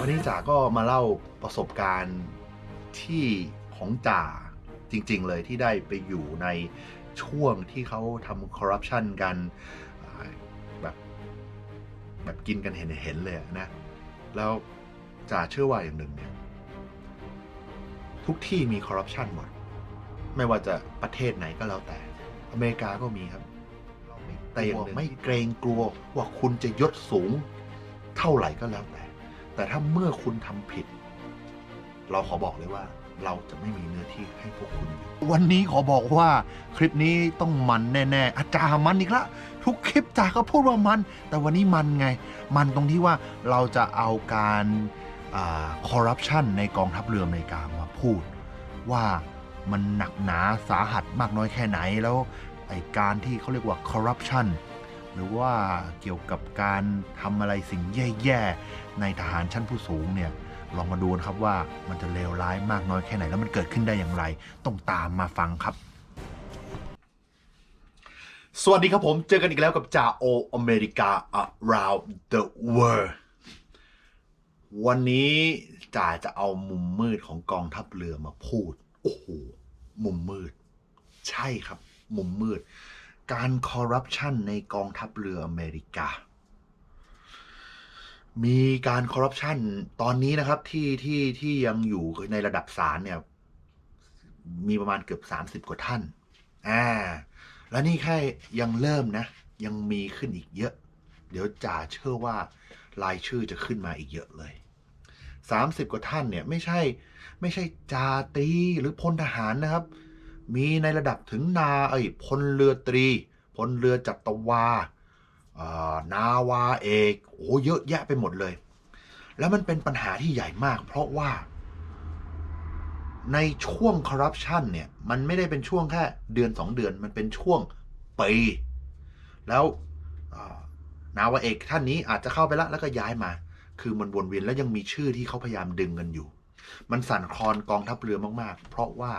วันนี้จ๋าก็มาเล่าประสบการณ์ที่ของจ่าจริง ๆ เลยที่ได้ไปอยู่ในช่วงที่เขาทำคอร์รัปชันกันแบบแบบกินกันเห็นๆเลยนะ แล้วจ่าเชื่อว่าอย่างหนึ่งเนี่ย ทุกที่มีคอร์รัปชันหมด ไม่ว่าจะประเทศไหนก็แล้วแต่ อเมริกาก็มีครับ แต่ย่างไม่เกรงกลัวว่าคุณจะยศสูงเท่าไหร่ก็แล้วแต่ แต่ถ้าเมื่อคุณทำผิด เราขอบอกเลยว่าเราจะไม่มีเนื้อที่ให้พวกคุณ วันนี้ขอบอกว่าคลิปนี้ต้องมันแน่ๆ อาจารย์มันอีกละ ทุกคลิปจ่าก็พูดว่ามัน แต่วันนี้มันไง มันตรงที่ว่าเราจะเอาการ คอร์รัปชันในกองทัพเรืออเมริกามาพูดว่ามันหนักหนาสาหัสมากน้อยแค่ไหนแล้วไอการที่เขาเรียกว่าคอร์รัปชันหรือว่าเกี่ยวกับการทำอะไรสิ่งแย่ๆในทหารชั้นผู้สูงเนี่ยลองมาดูนะครับว่ามันจะเลวร้ายมากน้อยแค่ไหน แล้วมันเกิดขึ้นได้อย่างไร ต้องตามมาฟังครับ สวัสดีครับผม เจอกันอีกแล้วกับจ่าโออเมริกา around the world วันนี้จ่าจะเอามุมมืดของกองทัพเรือมาพูด โอ้โห มุมมืด ใช่ครับ มุมมืด การคอร์รัปชันในกองทัพเรืออเมริกา มีการคอร์รัปชันตอนนี้นะครับที่ที่ที่ยังอยู่ในระดับศาลเนี่ย มีประมาณเกือบ 30 กว่าท่าน อ่า แล้วนี่แค่ยังเริ่มนะ ยังมีขึ้นอีกเยอะ เดี๋ยวจ่าเชื่อว่า รายชื่อจะขึ้นมาอีกเยอะเลย 30 กว่าท่านเนี่ยไม่ใช่ไม่ใช่จาตรีหรือพลทหารนะครับ มีในระดับถึงนาเอ้ยพลเรือตรีพลเรือจัตวาอานาวาเอกโอ้เยอะแยะไปหมดเลย แล้วมันเป็นปัญหาที่ใหญ่มาก เพราะว่า ในช่วงคอร์รัปชันเนี่ยมันไม่ได้เป็นช่วงแค่เดือนสองเดือนมันเป็นช่วงปี แล้ว นาวาเอกท่านนี้อาจจะเข้าไปแล้วแล้วก็ย้ายมา คือมันวนเวียนแล้วยังมีชื่อที่เขาพยายามดึงกันอยู่ มันสั่นคลอนกองทัพเรือมาก ๆ เพราะว่า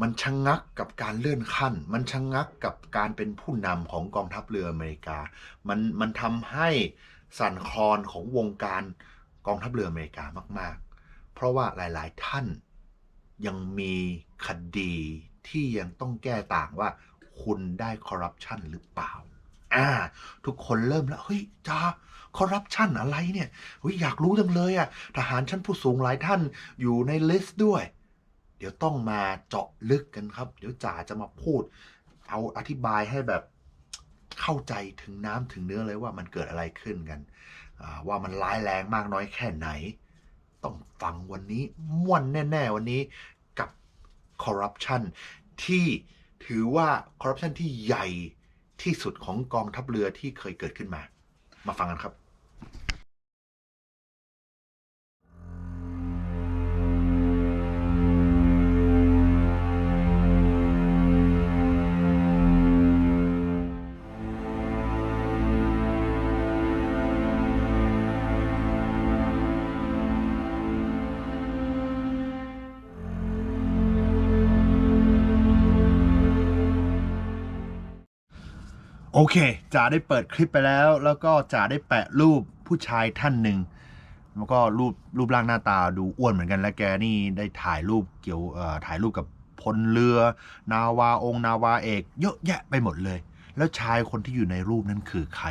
มันชะงงักกับการเลื่อนขั้น มันชะงงักกับการเป็นผู้นำของกองทัพเรืออเมริกา มันมันทำให้สั่นคลอนของวงการกองทัพเรืออเมริกามาก ๆ เพราะว่าหลาย ๆ ท่านยังมีคดีที่ยังต้องแก้ต่างว่าคุณได้คอร์รัปชันหรือเปล่า อ่า ทุกคนเริ่มแล้ว เฮ้ยจ้าคอร์รัปชันอะไรเนี่ยเฮ้ยอยากรู้จังเลยอะทหารชั้นผู้สูงหลายท่านอยู่ในลิสต์ด้วย เดี๋ยวต้องมาเจาะลึกกันครับ เดี๋ยวจ่าจะมาพูด เอาอธิบายให้แบบเข้าใจถึงน้ำถึงเนื้อเลยว่ามันเกิดอะไรขึ้นกัน ว่ามันร้ายแรงมากน้อยแค่ไหน ต้องฟังวันนี้ม่วนแน่ ๆ วันนี้กับคอร์รัปชันที่ถือว่าคอร์รัปชันที่ใหญ่ ที่สุดของกองทัพเรือที่เคยเกิดขึ้นมา มาฟังกันครับ โอเคจ๋าได้เปิดคลิปไปแล้ว แล้วก็จ๋าได้แปะรูปผู้ชายท่านหนึ่งแล้วก็รูปรูปร่างหน้าตาดูอ้วนเหมือนกันและแกนี่ได้ถ่ายรูปเกี่ยวถ่ายรูปกับพลเรือ นาวาองค์นาวาเอกเยอะแยะไปหมดเลย แล้วชายคนที่อยู่ในรูปนั้นคือใคร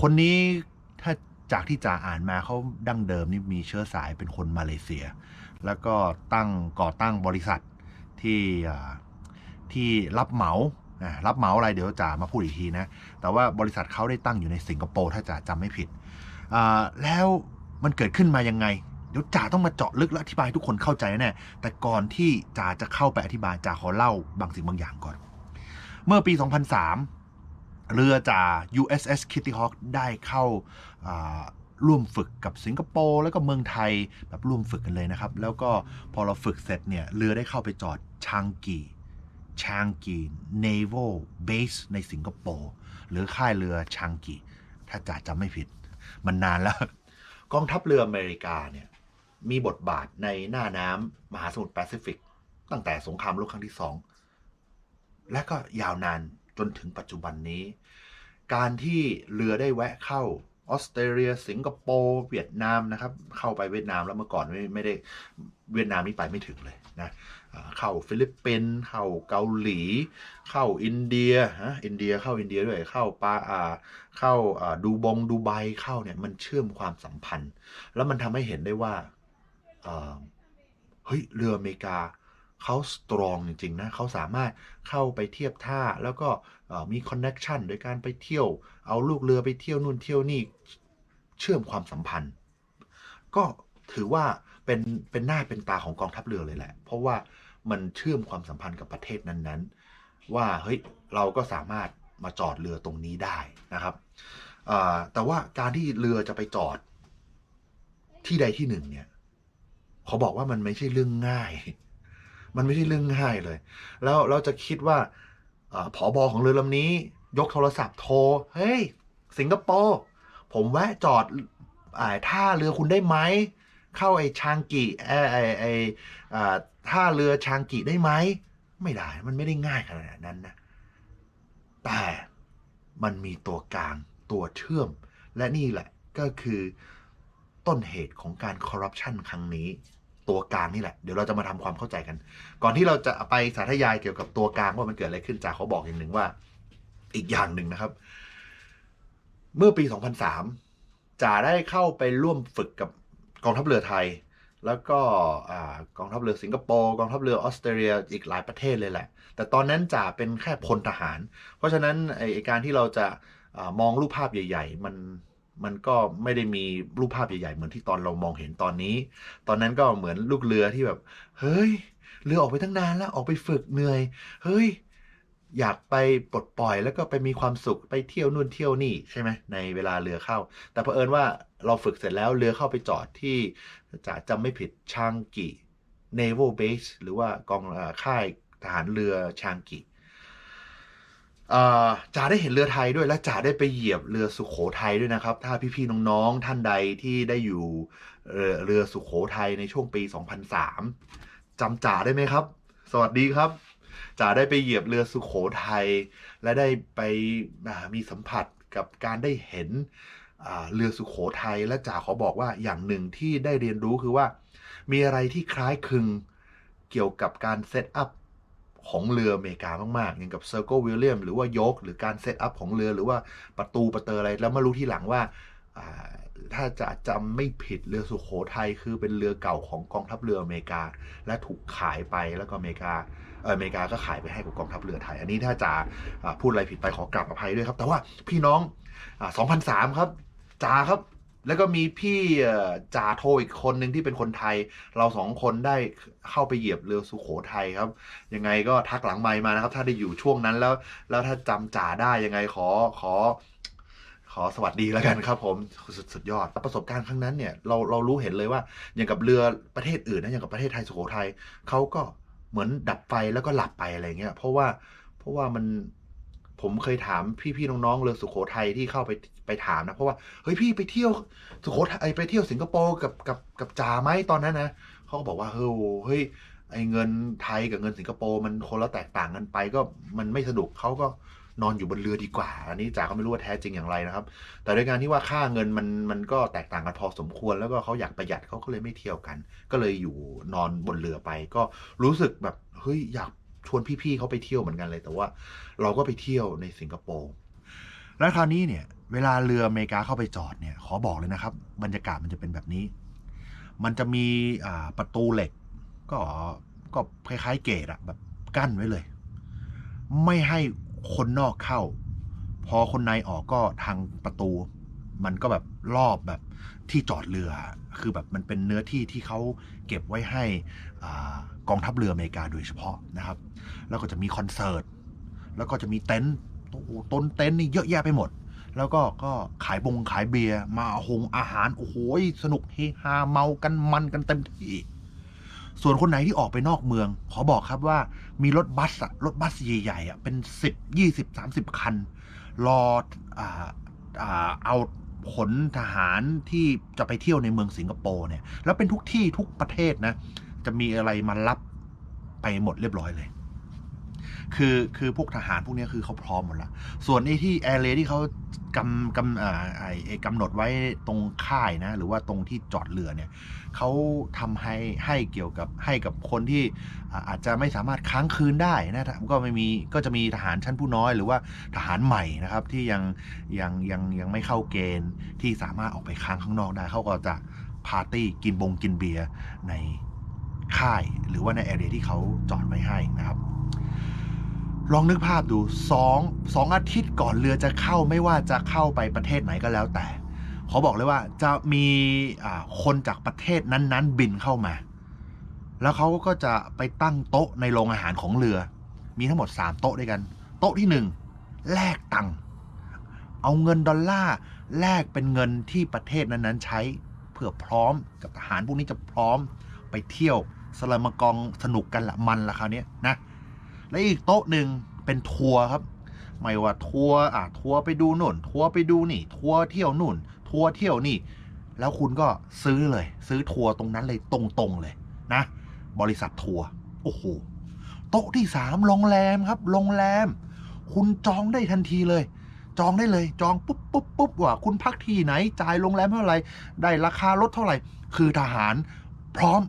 คนนี้ถ้าจากที่จ่าอ่านมาเขาดั้งเดิมนี่มีเชื้อสายเป็นคนมาเลเซีย แล้วก็ตั้งก่อตั้งบริษัทที่ที่รับเหมา รับเหมาอะไรเดี๋ยวจ่ามาพูดอีกทีนะ แต่ว่าบริษัทเขาได้ตั้งอยู่ในสิงคโปร์ถ้าจ่าจำไม่ผิด แล้วมันเกิดขึ้นมายังไง เดี๋ยวจ่าต้องมาเจาะลึกและอธิบายให้ทุกคนเข้าใจแน่แต่ก่อนที่จ่าจะเข้าไปอธิบายจ่าขอเล่าบางสิ่งบางอย่างก่อน เมื่อปี 2003 เรือจ่า USS Kitty Hawk ได้เข้าอ่าร่วมฝึกกับสิงคโปร์แล้วก็เมืองไทยแบบร่วมฝึกกันเลยนะครับ แล้วก็พอเราฝึกเสร็จเนี่ยเรือได้เข้าไปจอดชางกี ชางกี Naval Base ในสิงคโปร์หรือค่ายเรือชางกีถ้าจ่าจำไม่ผิด มันนานแล้ว กองทัพเรืออเมริกาเนี่ยมีบทบาทในหน้าน้ำมหาสมุทรแปซิฟิก ตั้งแต่สงครามโลกครั้งที่สอง และก็ยาวนานจนถึงปัจจุบันนี้ การที่เรือได้แวะเข้าออสเตรเลีย สิงคโปร์เวียดนามนะครับ เข้าไปเวียดนามแล้วเมื่อก่อนไม่ไม่ได้เวียดนามนี่ไปไม่ถึงเลยนะ เข้าฟิลิปปินส์เข้าเกาหลี เข้าอินเดียฮะอินเดียเข้าอินเดียด้วยเข้าปาอ่าเข้าดูบงดูไบเข้าเนี่ยมันเชื่อมความสัมพันธ์ แล้วมันทำให้เห็นได้ว่าเฮ้ยเรืออเมริกาเขาสตรองจริงๆนะเขาสามารถเข้าไปเทียบท่าแล้วก็มีคอนเน็ชันโดยการไปเที่ยว เอาลูกเรือไปเที่ยวนู่นเที่ยวนี่เชื่อมความสัมพันธ์ ก็ถือว่าเป็นเป็นหน้าเป็นตาของกองทัพเรือเลยแหละ เพราะว่า มันเชื่อมความสัมพันธ์กับประเทศนั้นๆ ว่าเฮ้ยเราก็สามารถมาจอดเรือตรงนี้ได้นะครับแต่ว่าการที่เรือจะไปจอดที่ใดที่หนึ่งเนี่ยเขาบอกว่ามันไม่ใช่เรื่องง่าย มันไม่ใช่เรื่องง่ายเลย แล้วเราจะคิดว่าอผอบอของเรือลำนี้ ยกโทรศัพท์โทร เฮ้ย สิงคโปร์ ผมแวะจอดอท่าเรือคุณได้ไหม เข้าไอ้ชางกิไอ้ไอ้ไอ้ท่าเรือชางกิได้ไหมไม่ได้มันไม่ได้ง่ายขนาดนั้นนะ แต่มันมีตัวกลางตัวเชื่อม และนี่แหละก็คือต้นเหตุของการคอร์รัปชันครั้งนี้ ตัวกลางนี่แหละ เดี๋ยวเราจะมาทำความเข้าใจกัน ก่อนที่เราจะไปสาธยายเกี่ยวกับตัวกลางว่ามันเกิดอะไรขึ้นจากเขาบอกอย่างหนึ่งว่า อีกอย่างหนึ่งนะครับ เมื่อปี 2003จ่าได้เข้าไปร่วมฝึกกับ กองทัพเรือไทย แล้วก็กองทัพเรือสิงคโปร์กองทัพเรือออสเตรเลียอีกหลายประเทศเลยแหละ แต่ตอนนั้นจ่าเป็นแค่พลทหาร เพราะฉะนั้นไอ้การที่เราจะมองรูปภาพใหญ่ ๆ มันมันก็ไม่ได้มีรูปภาพใหญ่ๆ เหมือนที่ตอนเรามองเห็นตอนนี้ ตอนนั้นก็เหมือนลูกเรือที่แบบ เฮ้ย เรือออกไปตั้งนานแล้วออกไปฝึกเหนื่อย เฮ้ย อยากไปปลดปล่อยแล้วก็ไปมีความสุขไปเที่ยวนู่นเที่ยวนี่ใช่ไหมในเวลาเรือเข้า แต่เผอิญว่า เราฝึกเสร็จแล้วเรือเข้าไปจอดที่จะจำไม่ผิดชางกิ naval base หรือว่ากองค่ายทหารเรือชางกิจ่าได้เห็นเรือไทยด้วยและจ่าได้ไปเหยียบเรือสุขโขทัยด้วยนะครับ ถ้าพี่ๆน้องๆท่านใดที่ได้อยู่เรือสุขโขทัยในช่วงปี 2003จำจ่าได้ไหมครับ สวัสดีครับจ่าได้ไปเหยียบเรือสุขโขทัยและได้ไปมีสัมผัสกับการได้เห็น เรือสุขโขทัยและจ่าขอบอกว่าอย่างหนึ่งที่ได้เรียนรู้คือว่า มีอะไรที่คล้ายคลึงเกี่ยวกับการเซตอัพของเรืออเมริกามากๆ อย่างกับเซอร์โกวิลเลียมหรือว่ายก หรือการเซตอัพของเรือหรือว่าประตูประเตออะไร แล้วมารู้ที่หลังว่าถ้าจะจำไม่ผิดเรือสุโขทัยคือเป็นเรือเก่าของกองทัพเรืออเมริกา และถูกขายไปแล้วก็อเมริกาเอออเมริกาก็ขายไปให้กับกองทัพเรือไทย อันนี้ถ้าจะอ่าพูดอะไรผิดไปขอกราบอภัยด้วยครับ แต่ว่าพี่น้องอ2003 ครับ จ่าครับ แล้วก็มีพี่จ่าโทอีกคนหนึ่งที่เป็นคนไทย เราสองคนได้เข้าไปเหยียบเรือสุโขทัยครับ ยังไงก็ทักหลังไมค์มานะครับ ถ้าได้อยู่ช่วงนั้นแล้ว แล้วถ้าจำจ่าได้ยังไงขอขอขอสวัสดีแล้วกันครับผมสุดสุดยอดประสบการณ์ครั้งนั้นเนี่ยเราเรารู้เห็นเลยว่า อย่างกับเรือประเทศอื่นนะอย่างกับประเทศไทยสุโขทัยเขาก็เหมือนดับไฟแล้วก็หลับไปอะไรเงี้ยเพราะว่าเพราะว่ามัน ผมเคยถามพี่ๆน้องๆเรือสุโขทัยที่เข้าไปไปถามนะ เพราะว่าเฮ้ยพี่ไปเที่ยวสุโขทัยไปเที่ยวสิงคโปร์กับกับกับจ่าไหมตอนนั้นนะเขาก็บอกว่าเฮ้ยเฮ้ยไอเงินไทยกับเงินสิงคโปร์มันคนละแตกต่างกันไปก็มันไม่สนุกเขาก็นอนอยู่บนเรือดีกว่า อันนี้จ่าก็ไม่รู้ว่าแท้จริงอย่างไรนะครับ แต่โดยการที่ว่าค่าเงินมันมันก็แตกต่างกันพอสมควร แล้วก็เขาอยากประหยัดเขาก็เลยไม่เที่ยวกัน ก็เลยอยู่นอนบนเรือไป ก็รู้สึกแบบเฮ้ยอยาก ชวนพี่ๆเขาไปเที่ยวเหมือนกันเลย แต่ว่าเราก็ไปเที่ยวในสิงคโปร์แล้วคราวนี้เนี่ย เวลาเรืออเมริกาเข้าไปจอดเนี่ย ขอบอกเลยนะครับ บรรยากาศมันจะเป็นแบบนี้ มันจะมีประตูเหล็ก ก็ก็คล้ายๆเกตอะแบบกั้นไว้เลย ไม่ให้คนนอกเข้า พอคนในออกก็ทางประตู มันก็แบบรอบแบบที่จอดเรือ คือแบบมันเป็นเนื้อที่ที่เขาเก็บไว้ให้อกองทัพเรืออเมริกาโดยเฉพาะนะครับ แล้วก็จะมีคอนเสิร์ต แล้วก็จะมีเต็นท์โอ้โหต้นเต็นท์นี่เยอะแยะไปหมด แล้วก็ก็ขายบงขายเบียร์ มาหงอาหาร โอ้โห สนุกเฮฮาเมากันมันกันเต็มที่ ส่วนคนไหนที่ออกไปนอกเมือง ขอบอกครับว่ามีรถบัสอะรถบัสใหญ่ๆอะเป็นสิบยี่สิบสามสิบคัน รออ่าอ่าเอา ผลทหารที่จะไปเที่ยวในเมืองสิงคโปร์เนี่ย แล้วเป็นทุกที่ทุกประเทศนะ จะมีอะไรมารับไปหมดเรียบร้อยเลย คือคือพวกทหารพวกนี้คือเขาพร้อมหมดละส่วนไอ้ที่แอร์เรที่เขากำกำอ่าไอ้กำหนดไว้ตรงค่ายนะ หรือว่าตรงที่จอดเรือเนี่ยเขาทำให้ให้เกี่ยวกับให้กับคนที่อาอาจจะไม่สามารถค้างคืนได้นะก็ไม่มีก็จะมีทหารชั้นผู้น้อยหรือว่าทหารใหม่นะครับที่ยังยังยังยังไม่เข้าเกณฑ์ที่สามารถออกไปค้างข้างนอกได้เขาก็จะปาร์ตี้กินบงกินเบียร์ในค่าย หรือว่าในแอเรียที่เขาจอดไว้ให้นะครับ ลองนึกภาพดูสองสองอาทิตย์ก่อนเรือจะเข้าไม่ว่าจะเข้าไปประเทศไหนก็แล้วแต่ขอบอกเลยว่าจะมีคนจากประเทศนั้นๆ บินเข้ามา แล้วเขาก็จะไปตั้งโต๊ะในโรงอาหารของเรือ มีทั้งหมด 3 โต๊ะด้วยกัน โต๊ะที่ 1 แลกตังค์เอาเงินดอลลาร์แลกเป็นเงินที่ประเทศนั้นๆ ใช้เพื่อพร้อมกับทหารพวกนี้จะพร้อมไปเที่ยวสลามกองสนุกกันละมันละคราวนี้นะ และอีกโต๊ะหนึ่งเป็นทัวร์ครับ ไม่ว่าทัวร์อะทัวร์ไปดูนู่นทัวร์ไปดูนี่ ทัวร์เที่ยวนู่นทัวร์เที่ยวนี่ แล้วคุณก็ซื้อเลย ซื้อทัวร์ตรงนั้นเลยตรงๆเลยนะ บริษัททัวร์โอ้โหโต๊ะที่สามโรงแรมครับโรงแรม คุณจองได้ทันทีเลย จองได้เลย จองปุ๊บปุ๊บปุ๊บว่า คุณพักที่ไหนจ่ายโรงแรมเท่าไหร่ได้ราคาลดเท่าไหร่ คือทหารพร้อม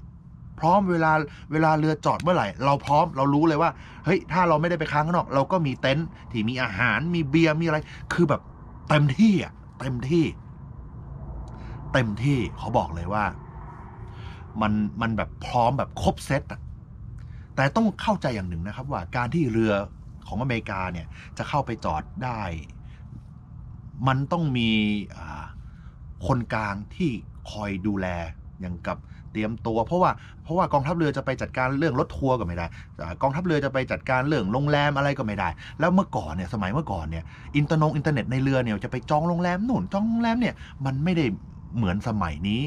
พร้อมเวลาเวลาเรือจอดเมื่อไหร่ เราพร้อมเรารู้เลยว่าเฮ้ยถ้าเราไม่ได้ไปค้างข้างนอก เราก็มีเต็นท์ที่มีอาหารมีเบียร์มีอะไร คือแบบเต็มที่อะเต็มที่ เต็มที่เขาบอกเลยว่า มันมันแบบพร้อมแบบครบเซตอะแต่ต้องเข้าใจอย่างหนึ่งนะครับ ว่าการที่เรือของอเมริกาเนี่ย จะเข้าไปจอดได้ มันต้องมีคนกลางที่คอยดูแลอย่างกับ เตรียมตัว เพราะว่าเพราะว่ากองทัพเรือจะไปจัดการเรื่องรถทัวร์ก็ไม่ได้ กองทัพเรือจะไปจัดการเรื่องโรงแรมอะไรก็ไม่ได้ แล้วเมื่อก่อนเนี่ยสมัยเมื่อก่อนเนี่ยอินเตอร์นงอินเทอร์เน็ตในเรือเนี่ยจะไปจองโรงแรมนู่นจองโรงแรมเนี่ยมันไม่ได้เหมือนสมัยนี้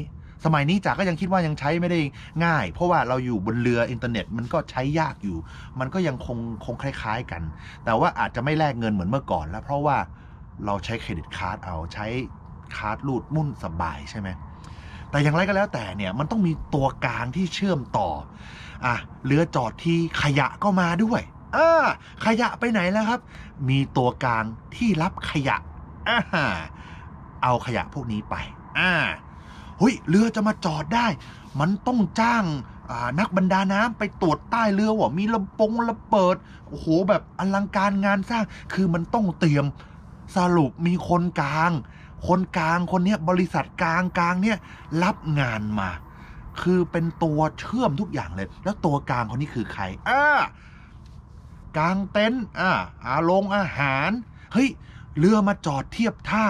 สมัยนี้จ๋าก็ยังคิดว่ายังใช้ไม่ได้ง่าย เพราะว่าเราอยู่บนเรืออินเทอร์เน็ตมันก็ใช้ยากอยู่ มันก็ยังคงคงคล้าย ๆกัน แต่ว่าอาจจะไม่แลกเงินเหมือนเมื่อก่อนแล้วเพราะว่าเราใช้เครดิตการ์ดเอาใช้คาร์ดรูดมุ่นสบายใช่ไหม แต่อย่างไรก็แล้วแต่เนี่ยมันต้องมีตัวกลางที่เชื่อมต่ออะเรือจอดที่ขยะก็มาด้วยอ่าขยะไปไหนแล้วครับ มีตัวกลางที่รับขยะอ่าเอาขยะพวกนี้ไปอ่าเฮ้ยเรือจะมาจอดได้ มันต้องจ้างนักบรรดาน้ำไปตรวจใต้เรือว่ามีลำปงระเบิดโอ้โหแบบอลังการงานสร้าง คือมันต้องเตรียมสรุปมีคนกลาง คนกลางคนเนี้ยบริษัทกลางกลางเนี่ยรับงานมา คือเป็นตัวเชื่อมทุกอย่างเลย แล้วตัวกลางคนนี้คือใครอ่ากลางเต็นท์อ่าอาลงอาหารเฮ้ยเรือมาจอดเทียบท่า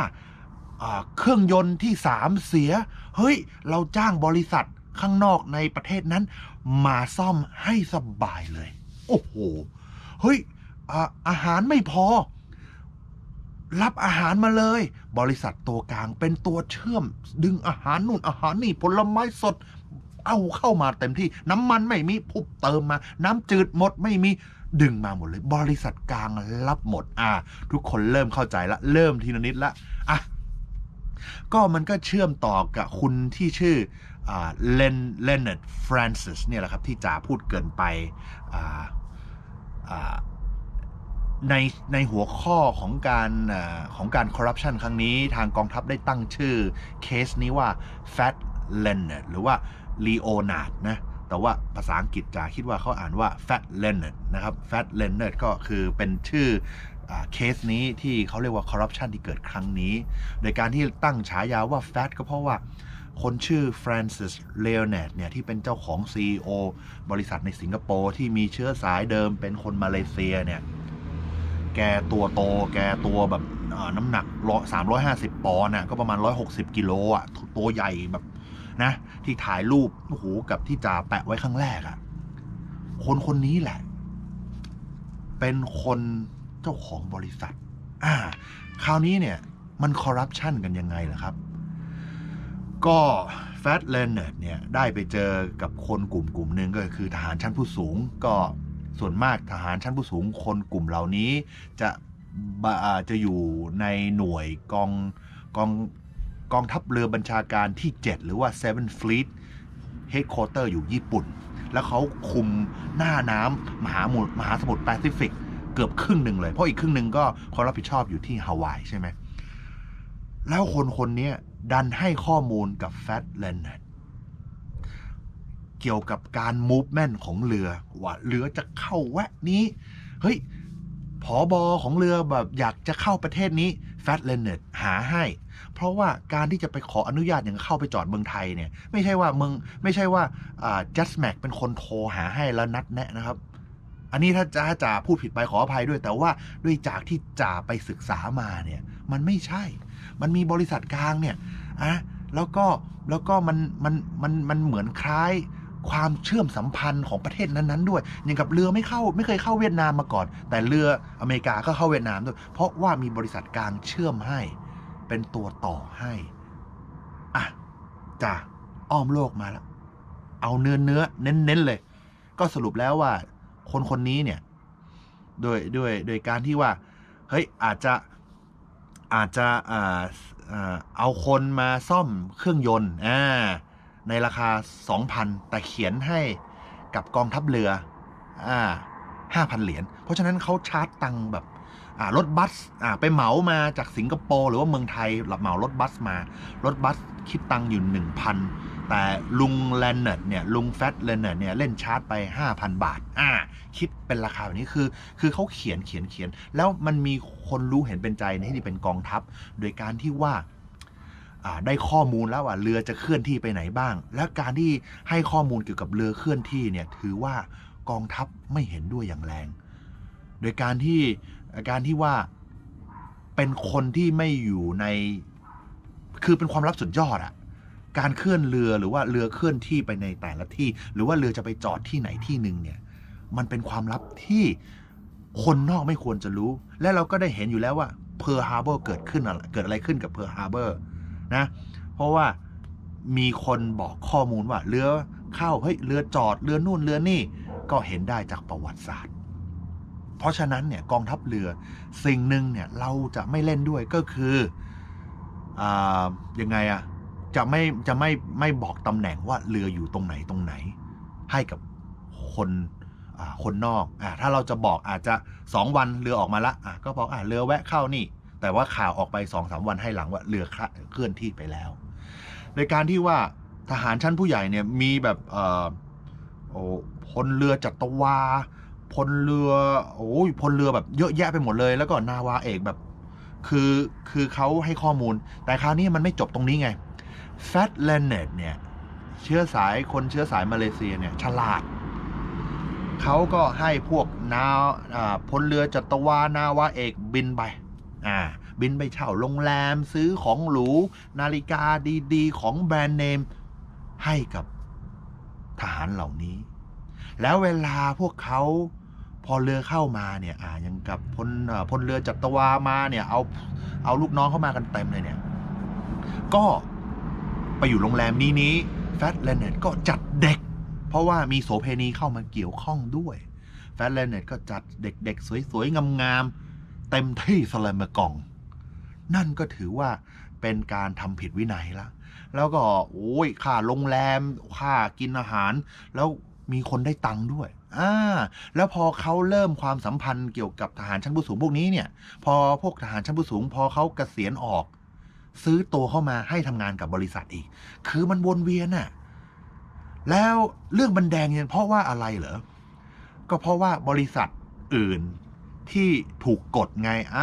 เครื่องยนต์ที่สามเสีย เฮ้ย เราจ้างบริษัทข้างนอกในประเทศนั้น มาซ่อมให้สบายเลย โอ้โห เฮ้ยอาอาหารไม่พอ รับอาหารมาเลย บริษัทตัวกลางเป็นตัวเชื่อม ดึงอาหารนู่นอาหารนี่ผลไม้สด เอาเข้ามาเต็มที่ น้ำมันไม่มีพุบเติมมา น้ำจืดหมดไม่มีดึงมาหมดเลย บริษัทกลางรับหมด อ่า ทุกคนเริ่มเข้าใจละ เริ่มทีละนิดละอะก็มันก็เชื่อมต่อกับคุณที่ชื่อเลนเลนเนตฟรานซิสเนี่ยแหละครับ ที่จ๋าพูดเกินไปอ่าอ่า ในในหัวข้อของการของการคอร์รัปชันครั้งนี้ทางกองทัพได้ตั้งชื่อเคสนี้ว่า Fat l e n a r d หรือว่า Leonard นะแต่ว่าภาษาอังกฤษจะคิดว่าเขาอ่านว่า Fat l e n a r d นะครับ Fat l e n a r d ก็คือเป็นชื่ออเคสนี้ที่เขาเรียกว่าคอร์รัปชันที่เกิดครั้งนี้ โดยการที่ตั้งฉายาว่า Fat ก็เพราะว่าคนชื่อ Francis Leonard เนี่ย ที่เป็นเจ้าของ CEO บริษัทในสิงคโปร์ที่มีเชื้อสายเดิมเป็นคนมาเลเซียเนี่ย แกตัวโต แกตัวแบบน้ำหนักสามร้อยห้าสิบปอนด์น่ะก็ประมาณร้อยหกสิบกิโลอะ ตัวใหญ่แบบนะ ที่ถ่ายรูปโอ้โหกับที่จ่าแปะไว้ครั้งแรกอะ คนคนนี้แหละ เป็นคนเจ้าของบริษัท อ่า คราวนี้เนี่ย มันคอร์รัปชันกันยังไงล่ะครับ ก็แฟตเลนเนตเนี่ย ได้ไปเจอกับคนกลุ่มกลุ่มหนึ่งก็คือทหารชั้นผู้สูงก็ ส่วนมากทหารชั้นผู้สูงคนกลุ่มเหล่านี้ จะจะอยู่ในหน่วยกองกองกองทัพเรือบัญชาการที่ 7 หรือว่า Seven Fleet Headquarter อยู่ญี่ปุ่น แล้วเขาคุมหน้าน้ำมหาหมุมหาสมุทรแปซิฟิกเกือบครึ่งหนึ่งเลย เพราะอีกครึ่งหนึ่งก็เขารับผิดชอบอยู่ที่ฮาวายใช่ไหมแล้วคนคนนี้ดันให้ข้อมูลกับแฟตเลน เกี่ยวกับการมูฟเมนต์ของเรือว่าเรือจะเข้าแวะนี้ เฮ้ยผอบอของเรือแบบอยากจะเข้าประเทศนี้แฟตเลนเนตหาให้ เพราะว่าการที่จะไปขออนุญาตอย่างเข้าไปจอดเมืองไทยเนี่ย ไม่ใช่ว่าเมืองไม่ใช่ว่าจัสแม็กเป็นคนโทรหาให้แล้วนัดแนะนะครับ อันนี้ถ้าจะจ่าพูดผิดไปขออภัยด้วย แต่ว่าด้วยจากที่จ่าไปศึกษามาเนี่ย มันไม่ใช่ มันมีบริษัทกลางเนี่ยอะแล้วก็แล้วก็มันมันมันมันเหมือนคล้าย ความเชื่อมสัมพันธ์ของประเทศนั้นๆด้วย อย่างกับเรือไม่เข้าไม่เคยเข้าเวียดนามมาก่อน แต่เรืออเมริกาก็เข้าเวียดนามด้วย เพราะว่ามีบริษัทกลางเชื่อมให้ เป็นตัวต่อให้อะจ้าอ้อมโลกมาแล้วเอาเนื้อเนื้อเน้นๆเลย ก็สรุปแล้วว่า คนคนนี้เนี่ยโดยด้วยโดยการที่ว่าเฮ้ยอาจจะอาจจะอ่าอ่าเอาคนมาซ่อมเครื่องยนต์อ่า ในราคา 2,000 แต่เขียนให้กับกองทัพเรืออ่า5,000เหรียญ เพราะฉะนั้นเขาชาร์จตังค์แบบอ่ารถบัสอ่าไปเหมามาจากสิงคโปร์หรือว่าเมืองไทยหลับเหมารถบัสมา รถบัสคิดตังค์อยู่ 1,000 แต่ลุงแลนเนตเนี่ยลุงแฟตแลนเนตเนี่ยเล่นชาร์จไป 5,000 บาท อ่า คิดเป็นราคาแบบนี้คือ คือเขาเขียนเขียนเขียน แล้วมันมีคนรู้เห็นเป็นใจในที่เป็นกองทัพ โดยการที่ว่า ได้ข้อมูลแล้วว่าเรือจะเคลื่อนที่ไปไหนบ้าง และการที่ให้ข้อมูลเกี่ยวกับเรือเคลื่อนที่เนี่ยถือว่ากองทัพไม่เห็นด้วยอย่างแรง โดยการที่การที่ว่าเป็นคนที่ไม่อยู่ในคือเป็นความลับสุดยอดอะการเคลื่อนเรือหรือว่าเรือเคลื่อนที่ไปในแต่ละที่ หรือว่าเรือจะไปจอดที่ไหนที่หนึ่งเนี่ย มันเป็นความลับที่คนนอกไม่ควรจะรู้ และเราก็ได้เห็นอยู่แล้วว่าเพอร์ฮาร์เบอร์เกิดขึ้นอะเกิดอะไรขึ้นกับเพอร์ฮาร์เบอร์ นะ เพราะว่ามีคนบอกข้อมูลว่าเรือเข้าเฮ้ยเรือจอดเรือนู่นเรือนี่ก็เห็นได้จากประวัติศาสตร์ เพราะฉะนั้นเนี่ยกองทัพเรือสิ่งหนึ่งเนี่ยเราจะไม่เล่นด้วยก็คืออ่ายังไงอะจะไม่จะไม่ไม่บอกตำแหน่งว่าเรืออยู่ตรงไหนตรงไหน ให้กับคนคนนอกอ่าถ้าเราจะบอกอาจจะสองวันเรือออกมาละอะก็บอกอ่าเรือแวะเข้านี่ แต่ว่าข่าวออกไปสองสามวันให้หลังว่าเรือเคลื่อนที่ไปแล้ว ในการที่ว่าทหารชั้นผู้ใหญ่เนี่ยมีแบบเออโอ้พลเรือจัตวาพลเรือโอ้ยพลเรือแบบเยอะแยะไปหมดเลย แล้วก็นาวาเอกแบบคือคือเขาให้ข้อมูล แต่คราวนี้มันไม่จบตรงนี้ไงแฟตแลนเนตเนี่ยเชื้อสายคนเชื้อสายมาเลเซียเนี่ยฉลาด เขาก็ให้พวกนาวอ่าพลเรือจัตวานาวาเอกบินไป อ่าบินไปเช่าโรงแรมซื้อของหรู นาฬิกาดีๆ ของแบรนด์เนม ให้กับทหารเหล่านี้ แล้วเวลาพวกเขาพอเรือเข้ามาเนี่ยอ่ายังกับพลพลเรือจัตวามาเนี่ยเอาเอาลูกน้องเข้ามากันเต็มเลยเนี่ย ก็ไปอยู่โรงแรมนี้นี้แฟตแลนเน็ตก็จัดเด็ก เพราะว่ามีโสเพณีเข้ามาเกี่ยวข้องด้วยแฟตแลนเน็ตก็จัดเด็กๆ สวยๆงามๆ เต็มที่สแลมมกอง นั่นก็ถือว่าเป็นการทำผิดวินัยละ แล้วก็โอ้ยค่าโรงแรมค่ากินอาหาร แล้วมีคนได้ตังค์ด้วยอ่าแล้วพอเขาเริ่มความสัมพันธ์เกี่ยวกับทหารชั้นผู้สูงพวกนี้เนี่ย พอพวกทหารชั้นผู้สูง พอเขาเกษียณออก ซื้อตัวเข้ามาให้ทำงานกับบริษัทอีก คือมันวนเวียนน่ะ แล้วเรื่องบันแดงเนี่ยเพราะว่าอะไรเหรอ ก็เพราะว่าบริษัทอื่น ที่ถูกกดไงอ่า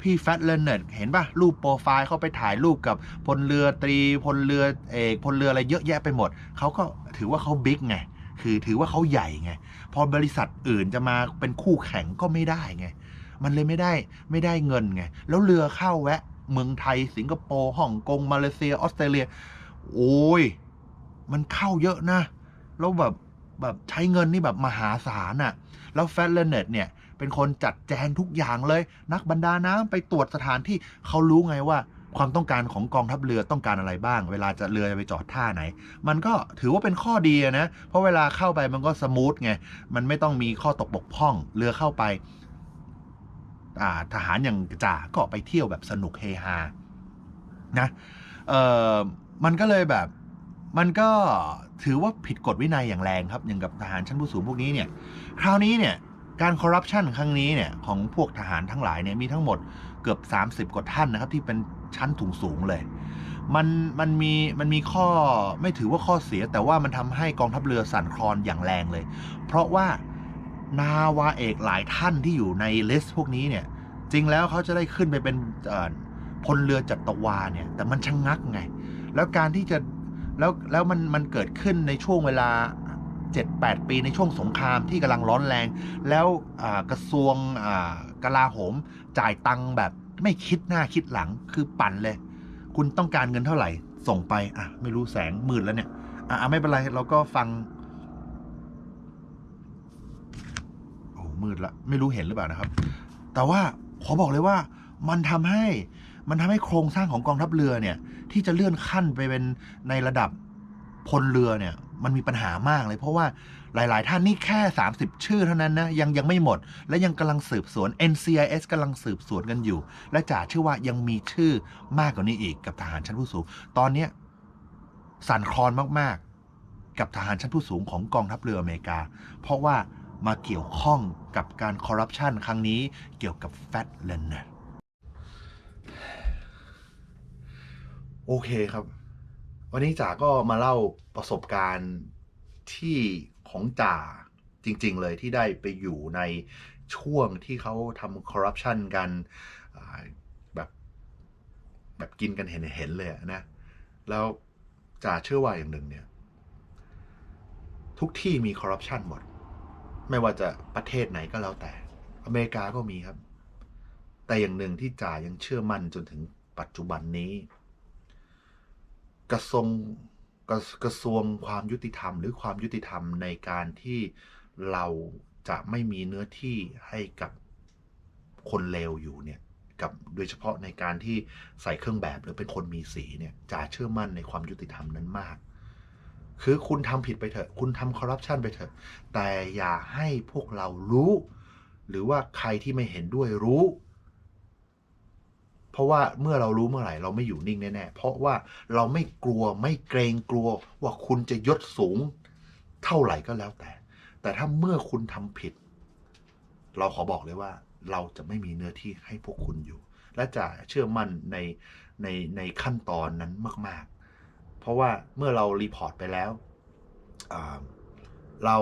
พี่แฟตเลนเนตเห็นป่ะรูปโปรไฟล์เขาไปถ่ายรูปกับพลเรือตรีพลเรือเอกพลเรืออะไรเยอะแยะไปหมด เขาก็ถือว่าเขาบิ๊กไง คือถือว่าเขาใหญ่ไง พอบริษัทอื่นจะมาเป็นคู่แข่งก็ไม่ได้ไง มันเลยไม่ได้ไม่ได้เงินไง แล้วเรือเข้าแวะ เมืองไทยสิงคโปร์ฮ่องกงมาเลเซียออสเตรเลีย โอ้ย มันเข้าเยอะนะ แล้วแบบแบบใช้เงินนี่แบบมหาศาลอะ่ะ แล้วแฟตเลนเนตเนี่ย เป็นคนจัดแจงทุกอย่างเลย นักบรรดาน้ำไปตรวจสถานที่เขารู้ไงว่าความต้องการของกองทัพเรือต้องการอะไรบ้าง เวลาจะเรือจะไปจอดท่าไหน มันก็ถือว่าเป็นข้อดีนะ เพราะเวลาเข้าไปมันก็สมูทไง มันไม่ต้องมีข้อตกบกพร่อง เรือเข้าไปาทหารอย่างจ่าก็ไปเที่ยวแบบสนุกเฮฮา นะเออมันก็เลยแบบ มันก็ถือว่าผิดกฎวินัยอย่างแรงครับ อย่างกับทหารชั้นผู้สูงพวกนี้เนี่ย คราวนี้เนี่ย การคอร์รัปชันครั้งนี้เนี่ยของพวกทหารทั้งหลายเนี่ยมีทั้งหมดเกือบ 30 กว่าท่านนะครับ ที่เป็นชั้นสูงสูงเลย มันมันมีมันมีข้อไม่ถือว่าข้อเสีย แต่ว่ามันทำให้กองทัพเรือสั่นคลอนอย่างแรงเลย เพราะว่านาวาเอกหลายท่านที่อยู่ในลิสต์พวกนี้เนี่ยจริงแล้วเขาจะได้ขึ้นไปเป็นพลเรือจัตวาเนี่ยแต่มันชะงงักไง แล้วการที่จะแล้วแล้วมันมันเกิดขึ้นในช่วงเวลา 7-8 ปีในช่วงสงครามที่กำลังร้อนแรง แล้วกระทรวงกลาโหม จ่ายตังค์แบบไม่คิดหน้าคิดหลังคือปั่นเลย คุณต้องการเงินเท่าไหร่ ส่งไป อะ ไม่รู้แสงมืดแล้วเนี่ยอะอะไม่เป็นไร เราก็ฟัง โอ้มืดละ ไม่รู้เห็นหรือเปล่านะครับ แต่ว่าขอบอกเลยว่ามันทำให้มันทำให้โครงสร้างของกองทัพเรือเนี่ย ที่จะเลื่อนขั้นไปเป็นในระดับ พลเรือเนี่ยมันมีปัญหามากเลย เพราะว่าหลาย ๆ ท่านนี่แค่ 30 ชื่อเท่านั้นนะ ยังยังไม่หมด และยังกำลังสืบสวน NCIS กำลังสืบสวนกันอยู่ และจ่าเชื่อว่ายังมีชื่อมากกว่านี้อีกกับทหารชั้นผู้สูง ตอนเนี้สั่นคลอนมาก ๆ กับทหารชั้นผู้สูงของกองทัพเรืออเมริกา เพราะว่ามาเกี่ยวข้องกับการคอร์รัปชันครั้งนี้เกี่ยวกับแฟตเลนเนอร์โอเคครับ วันนี้จ๋าก็มาเล่าประสบการณ์ที่ของจ่าจริง ๆ เลยที่ได้ไปอยู่ในช่วงที่เขาทำคอร์รัปชันกันแบบแบบกินกันเห็นเห็นๆเลยนะ แล้วจ่าเชื่อว่าอย่างหนึ่งเนี่ย ทุกที่มีคอร์รัปชันหมด ไม่ว่าจะประเทศไหนก็แล้วแต่ อเมริกาก็มีครับ แต่อย่างหนึ่งที่จ่ายังเชื่อมั่นจนถึงปัจจุบันนี้ กระทรวงกระกระทรวงความยุติธรรม หรือความยุติธรรมในการที่เราจะไม่มีเนื้อที่ให้กับคนเลวอยู่เนี่ยกับโดยเฉพาะในการที่ใส่เครื่องแบบหรือเป็นคนมีสีเนี่ยจ่าเชื่อมั่นในความยุติธรรมนั้นมาก คือคุณทำผิดไปเถอะ คุณทำคอร์รัปชันไปเถอะ แต่อย่าให้พวกเรารู้ หรือว่าใครที่ไม่เห็นด้วยรู้ เพราะว่าเมื่อเรารู้เมื่อไหร่เราไม่อยู่นิ่งแน่ๆ เพราะว่าเราไม่กลัวไม่เกรงกลัวว่าคุณจะยศสูงเท่าไหร่ก็แล้วแต่ แต่ถ้าเมื่อคุณทำผิด เราขอบอกเลยว่า เราจะไม่มีเนื้อที่ให้พวกคุณอยู่ และจะเชื่อมั่นในในในขั้นตอนนั้นมาก ๆ เพราะว่าเมื่อเรารีพอร์ตไปแล้วเรา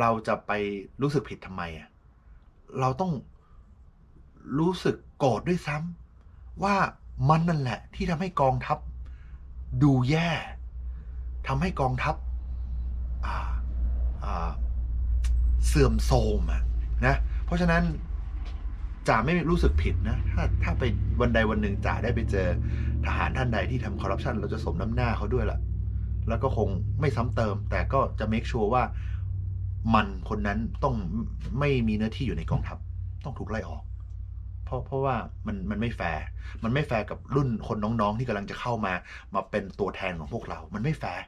เราจะไปรู้สึกผิดทำไมอะเราต้อง รู้สึกโกรธด้วยซ้ำว่ามันนั่นแหละที่ทำให้กองทัพ ดูแย่ทำให้กองทัพอ่าอ่าเสื่อมโทรมะนะเพราะฉะนั้นจ่าไม่รู้สึกผิดนะ ถ้าถ้าไปวันใดวันหนึ่งจ่าได้ไปเจอทหารท่านใดที่ทำคอร์รัปชันเราจะสมน้ำหน้าเขาด้วยล่ะ แล้วก็คงไม่ซ้ำเติม แต่ก็จะ make sure ว่ามันคนนั้นต้องไม่มีเนื้อที่อยู่ในกองทัพ ต้องถูกไล่ออก เพราะเพราะว่ามันมันไม่แฟร์มันไม่แฟร์กับรุ่นคนน้องๆ ที่กำลังจะเข้ามามาเป็นตัวแทนของพวกเรา มันไม่แฟร์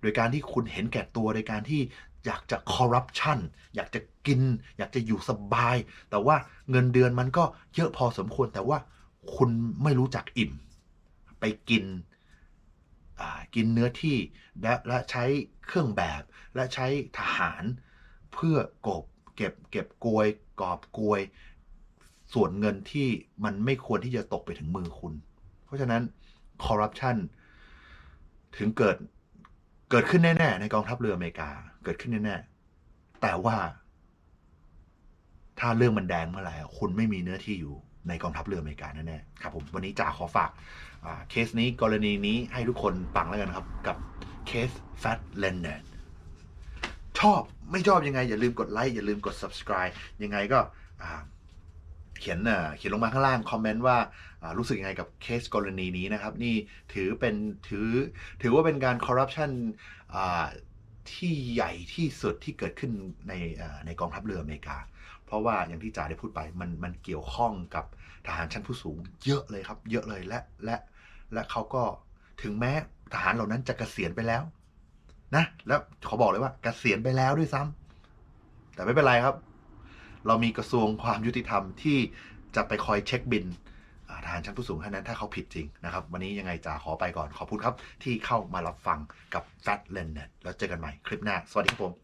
โดยการที่คุณเห็นแก่ตัวโดยการที่อยากจะคอร์รัปชันอยากจะกิน อยากจะอยู่สบาย แต่ว่าเงินเดือนมันก็เยอะพอสมควรแต่ว่าคุณไม่รู้จักอิ่ม ไปกินอ่ากินเนื้อที่และและใช้เครื่องแบบ และใช้ทหาร เพื่อกบเก็บเก็บกวยกอบกวย ส่วนเงินที่มันไม่ควรที่จะตกไปถึงมือคุณ เพราะฉะนั้นคอร์รัปชันถึงเกิดเกิดขึ้นแน่ ๆ ในกองทัพเรืออเมริกา เกิดขึ้นแน่ๆแต่ว่า ถ้าเรื่องมันแดงเมื่อไหร่คุณไม่มีเนื้อที่อยู่ในกองทัพเรืออเมริกาแน่ๆครับผมวันนี้จ่าขอฝากเคสนี้กรณีนี้ให้ทุกคนฟังแล้วกันครับ กับเคส Fat l e n d e r ชอบไม่ชอบยังไง อย่าลืมกดไลค์อย่าลืมกด subscribe ยังไงก็ ขียนอ่าเขียนลงมาข้างล่างคอมเมนต์ว่ารู้สึกยังไงกับเคสกรณีนี้นะครับ นี่ถือเป็นถือถือว่าเป็นการคอร์รัปชันที่ใหญ่ที่สุดที่เกิดขึ้นในในกองทัพเรืออเมริกา เพราะว่าอย่างที่จ่าได้พูดไปมันมันเกี่ยวข้องกับทหารชั้นผู้สูง เยอะเลยครับ เยอะเลยและและและเขาก็ถึงแม้ทหารเหล่านั้นจะเกษียณไปแล้วนะแล้วขอบอกเลยว่าเกษียณไปแล้วด้วยซ้ำแต่ไม่เป็นไรครับ เรามีกระทรวงความยุติธรรมที่จะไปคอยเช็คบินอ่าทหารชั้นผู้สูงท่านนั้นถ้าเขาผิดจริงนะครับ วันนี้ยังไงจ๋าขอไปก่อนขอบคุณครับ ที่เข้ามารับฟังกับแฟตเลนเน็ตแล้วเจอกันใหม่คลิปหน้า สวัสดีครับผม